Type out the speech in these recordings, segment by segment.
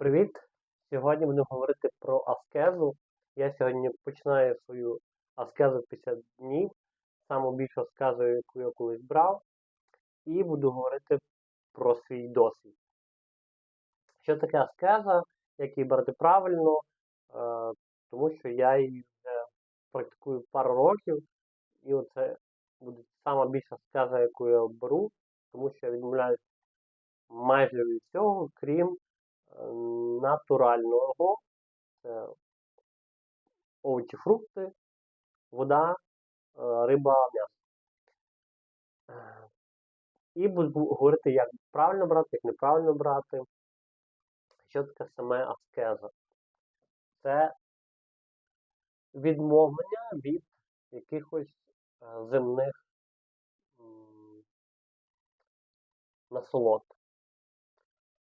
Привіт! Сьогодні будемо говорити про аскезу. Я сьогодні починаю свою аскезу 50 днів, саму більшу аскезу, яку я колись брав, і буду говорити про свій досвід. Що таке аскеза, як її брати правильно, е, тому що я її вже практикую пару років, і оце буде сама більша аскеза, яку я беру, тому що я відмовляюсь майже від всього, крім натурального. Це овочі, фрукти, вода, е, риба, м'ясо. І буду говорити, як правильно брати, як неправильно брати. Що таке саме аскеза? Це відмовлення від якихось е, земних насолод.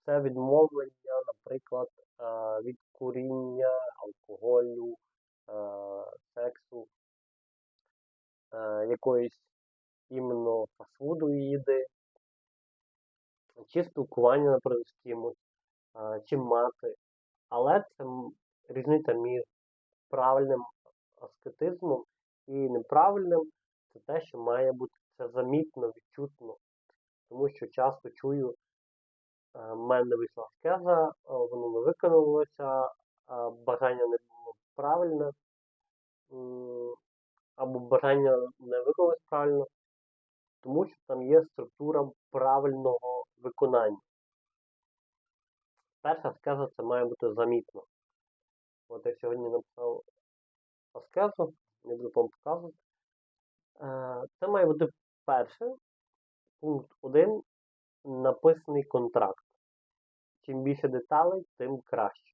Це відмовлення, наприклад, е, від куріння, алкоголю, е, сексу, е, якоїсь іменно фастфуду їди, чи спілкування, наприклад, з кимось, чи мати. Але це різниця між правильним аскетизмом і неправильним це те, що має бути це замітно, відчутно. Тому що часто чую, в мене вийшла аскеза, е, воно не виконалося, е, бажання не було правильне, або бажання не виконалось правильно, тому що там є структура правильного виконання. Перша аскеза це має бути замітно. От я сьогодні написав аскезу, не буду вам показувати. Е, Це має бути перше, пункт 1, написаний контракт. Чим більше деталей, тим краще.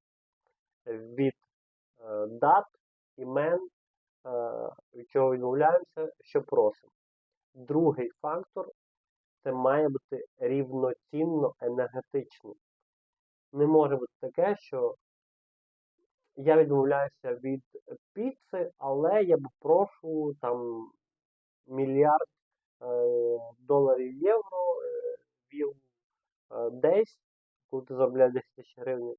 Від е, дат, імен, е, від чого відмовляємося, що просимо. Другий фактор це має бути рівноцінно енергетичний. Не може бути таке, що я відмовляюся від піци, але я попрошу там мільярд е, доларів євро, е, вів е, десь, коли ти заробляєш 10 тисяч гривень.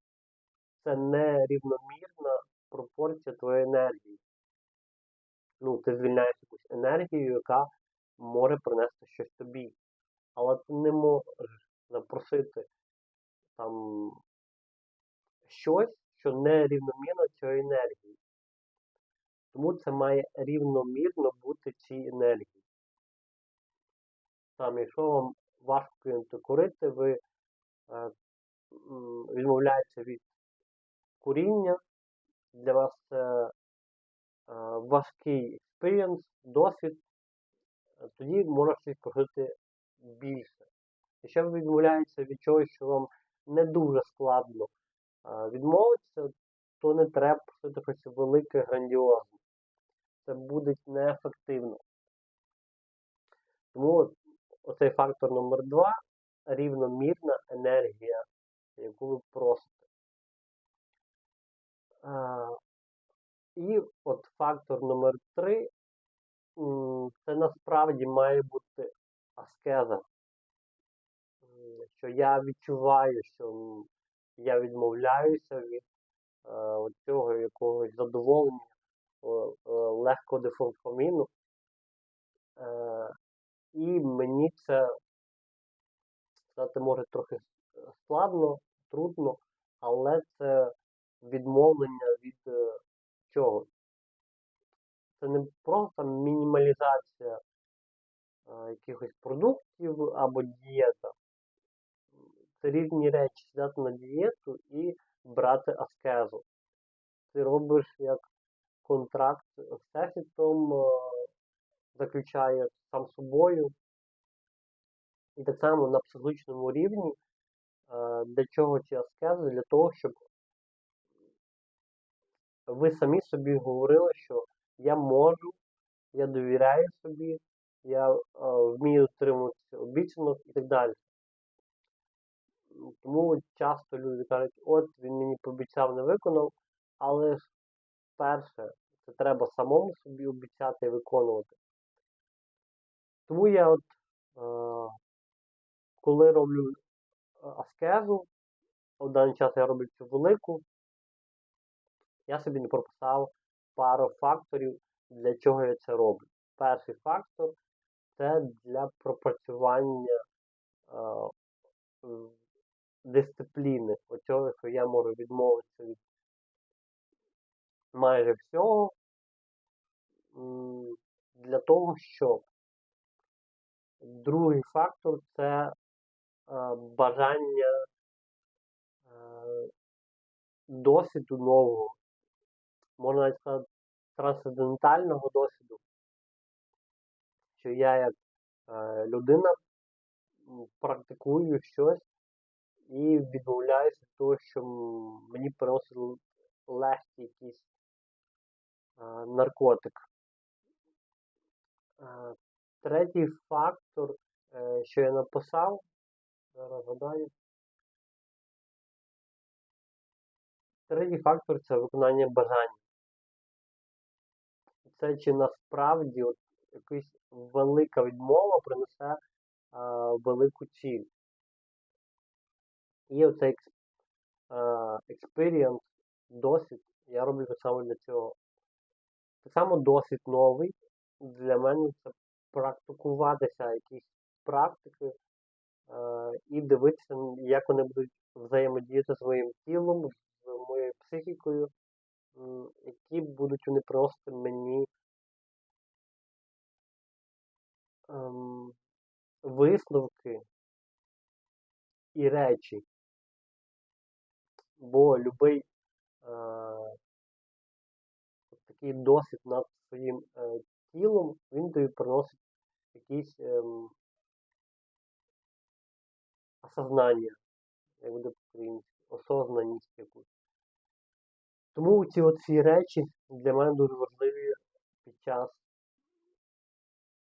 Це нерівномірна пропорція твоєї енергії. Ну, ти звільняєш якусь енергію, яка може принести щось тобі. Але ти не можеш запросити там щось, що не рівномірно цієї енергії. Тому це має рівномірно бути цій енергії. Там, якщо вам важко кинути курити, ви е, відмовляєтеся від куріння, для вас це е, важкий експірієнс, досвід, е, тоді можна щось прожити більше. Якщо ви відмовляєтеся від чогось, що вам не дуже складно відмовитися, то не треба просити щось велике, грандіозне. Це буде неефективно. Тому оцей фактор номер два рівномірна енергія, яку ви просите. І от фактор номер три м, це насправді має бути аскеза. Що я відчуваю, що я відмовляюся від е, цього якогось задоволення, е, легкого дефамфаміну. Мені це сказати може трохи складно, трудно, але це відмовлення від е, чогось. Це не просто мінімалізація е, якихось продуктів або дієта. Це різні речі сідати на дієту і брати аскезу. Ти робиш як контракт з всесвітом, е, заключає сам собою. І так само на психологічному рівні, е, для чого ці аскези? Для того, щоб ви самі собі говорили, що я можу, я довіряю собі, я е, вмію дотримуватися обіцянок і так далі. Тому часто люди кажуть, от він мені пообіцяв, не виконав, але перше, це треба самому собі обіцяти і виконувати. Тому я от, е, коли роблю е, аскезу, в даний час я роблю цю велику, я собі не прописав пару факторів, для чого я це роблю. Перший фактор це для пропрацювання е, дисципліни. Оцього, що я можу відмовитися від майже всього для того, щоб другий фактор це бажання е, досвіду нового, можна навіть сказати, трансцендентального досвіду, що я як е, людина практикую щось і відмовляюся від того, що мені приносить легкий якийсь наркотик. Третій фактор, е, що я написав, зараз гадаю. Третій фактор це виконання бажань. Це чи насправді от якась велика відмова принесе а, велику ціль. І оцей експірієнс, досвід, я роблю так само для цього. Так само досвід новий. Для мене це практикуватися якісь практики і дивитися, як вони будуть взаємодіяти з моїм тілом, з моєю психікою, які будуть вони приносити мені ем, висновки і речі. Бо любий е, такий досвід над своїм е, тілом, він тобі приносить якісь ем, осознання, як буде по-українськи, осознаність якусь. Тому ці оці речі для мене дуже важливі під час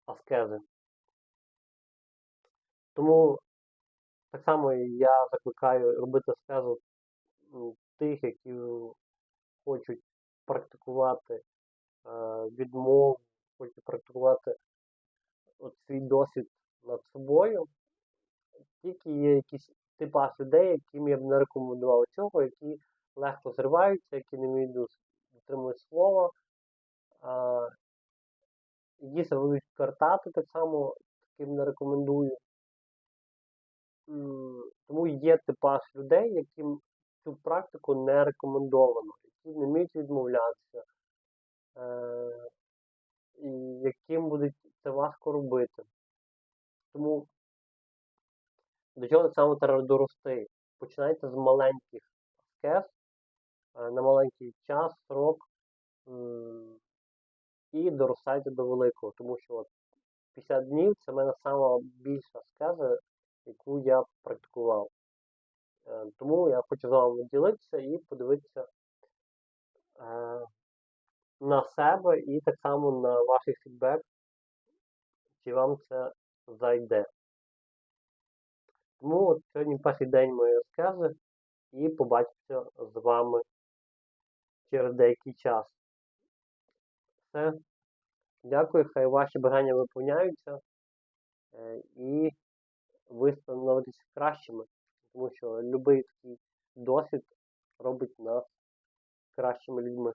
аскези. Тому так само я закликаю робити аскезу тих, які хочуть практикувати е, відмову, хочуть практикувати от свій досвід над собою. Тільки є якісь типаж людей, яким я б не рекомендував цього, які легко зриваються, які не вміють дотримувати слова, а, які себе будуть картати так само, таким не рекомендую. Тому є типаж людей, яким цю практику не рекомендовано, які не вміють відмовлятися, е, і яким будуть це важко робити. Тому до чого саме треба дорости? Починайте з маленьких аскез, е, на маленький час, срок і доростайте до великого, тому що от 50 днів це в мене сама більша аскеза, яку я практикував. Е, тому я хочу з вами поділитися і подивитися е, на себе і так само на ваш фідбек, чи вам це зайде. Тому от сьогодні перший день моєї аскези і побачимося з вами через деякий час. Все. Дякую, хай ваші бажання виповняються е, і ви становитесь кращими, тому що будь-який досвід робить нас кращими людьми.